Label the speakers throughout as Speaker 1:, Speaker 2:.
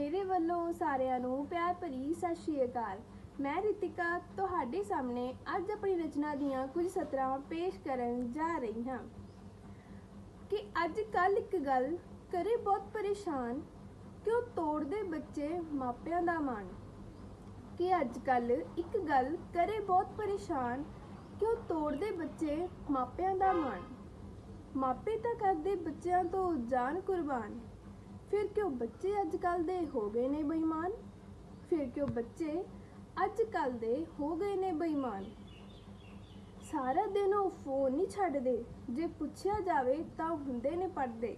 Speaker 1: ਮੇਰੇ ਵੱਲੋਂ ਸਾਰਿਆਂ ਨੂੰ ਪਿਆਰ ਭਰੀ ਸਤਿ ਸ਼੍ਰੀ ਅਕਾਲ। ਮੈਂ ਰਿਤਿਕਾ, ਤੁਹਾਡੇ ਸਾਹਮਣੇ ਅੱਜ ਆਪਣੀ ਰਚਨਾ ਦੀਆਂ ਕੁਝ ਸਤਰਾਂ ਪੇਸ਼ ਕਰਨ ਜਾ ਰਹੀ ਹਾਂ। ਕਿ ਅੱਜ ਕੱਲ ਇੱਕ ਗੱਲ ਕਰੇ ਬਹੁਤ ਪਰੇਸ਼ਾਨ ਕਿਉਂ ਤੋੜਦੇ ਬੱਚੇ ਮਾਪਿਆਂ ਦਾ ਮਾਣ। ਕਿ ਅੱਜ ਕੱਲ ਇੱਕ ਗੱਲ ਕਰੇ ਬਹੁਤ ਪਰੇਸ਼ਾਨ ਕਿਉਂ ਤੋੜਦੇ ਬੱਚੇ ਮਾਪਿਆਂ ਦਾ ਮਾਣ। ਮਾਪੇ ਤਾਂ ਕਰਦੇ ਬੱਚਿਆਂ ਤੋਂ ਜਾਨ ਕੁਰਬਾਨ। ਫਿਰ ਕਿਉਂ ਬੱਚੇ ਅੱਜ ਕੱਲ ਦੇ ਹੋ ਗਏ ਨੇ ਬੇਈਮਾਨ? ਫਿਰ ਕਿਉਂ ਬੱਚੇ ਅੱਜ ਕੱਲ ਦੇ ਹੋ ਗਏ ਨੇ ਬੇਈਮਾਨ? ਸਾਰਾ ਦਿਨ ਉਹ ਫੋਨ ਨਹੀਂ ਛੱਡਦੇ। ਜੇ ਪੁੱਛਿਆ ਜਾਵੇ ਤਾਂ ਹੁੰਦੇ ਨੇ ਪੜਦੇ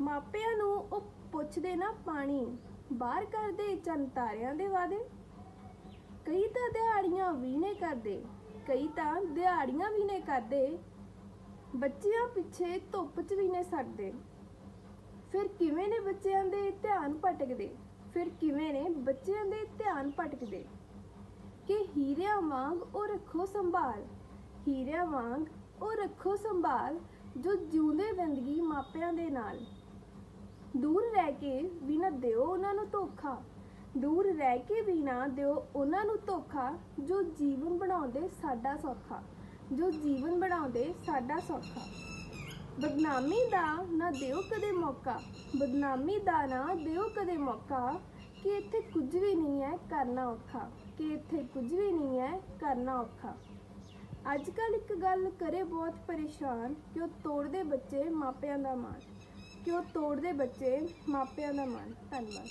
Speaker 1: ਮਾਪਿਆਂ ਨੂੰ ਉਹ ਪੁੱਛਦੇ ਨਾ ਪਾਣੀ। ਬਾਹਰ ਕਰਦੇ ਚੰਨ ਤਾਰਿਆਂ ਦੇ ਵਾਦੇ ਕਈ ਤਾਂ ਦਿਹਾੜੀਆਂ ਵੀ ਨੇ ਕਰਦੇ। ਕਈ ਤਾਂ ਦਿਹਾੜੀਆਂ ਵੀ ਨੇ ਕਰਦੇ। ਬੱਚਿਆਂ ਪਿੱਛੇ ਧੁੱਪ 'ਚ ਵੀ ਨੇ ਸੜਦੇ। ਫਿਰ ਕਿਵੇਂ ਨੇ ਬੱਚਿਆਂ ਦੇ ਧਿਆਨ ਭਟਕਦੇ? ਫਿਰ ਕਿਵੇਂ ਨੇ ਬੱਚਿਆਂ ਦੇ ਧਿਆਨ ਭਟਕਦੇ? ਕਿ ਹੀਰਿਆਂ ਵਾਂਗ ਉਹ ਰੱਖੋ ਸੰਭਾਲ, ਹੀਰਿਆਂ ਵਾਂਗ ਉਹ ਰੱਖੋ ਸੰਭਾਲ ਜੋ ਜਿਉਂਦੇ ਜ਼ਿੰਦਗੀ ਮਾਪਿਆਂ ਦੇ ਨਾਲ। ਦੂਰ ਰਹਿ ਕੇ ਵੀ ਨਾ ਦਿਓ ਉਹਨਾਂ ਨੂੰ ਧੋਖਾ, ਦੂਰ ਰਹਿ ਕੇ ਵੀ ਨਾ ਦਿਓ ਉਹਨਾਂ ਨੂੰ ਧੋਖਾ ਜੋ ਜੀਵਨ ਬਣਾਉਂਦੇ ਸਾਡਾ ਸੌਖਾ, ਜੋ ਜੀਵਨ ਬਣਾਉਂਦੇ ਸਾਡਾ ਸੌਖਾ। ਬਦਨਾਮੀ ਦਾ ਨਾ ਦਿਓ ਕਦੇ ਮੌਕਾ, ਬਦਨਾਮੀ ਦਾ ਨਾ ਦਿਓ ਕਦੇ ਮੌਕਾ। ਕਿ ਇੱਥੇ ਕੁਝ ਵੀ ਨਹੀਂ ਹੈ, ਕਰਨਾ ਔਖਾ। ਕਿ ਇੱਥੇ ਕੁਝ ਵੀ ਨਹੀਂ ਹੈ, ਕਰਨਾ ਔਖਾ। ਅੱਜ ਕੱਲ ਇੱਕ ਗੱਲ ਕਰੇ ਬਹੁਤ ਪਰੇਸ਼ਾਨ, ਕਿ ਉਹ ਤੋੜਦੇ ਬੱਚੇ ਮਾਪਿਆਂ ਦਾ ਮਾਣ। ਕਿ ਉਹ ਤੋੜਦੇ ਬੱਚੇ ਮਾਪਿਆਂ ਦਾ ਮਾਣ। ਧੰਨਵਾਦ।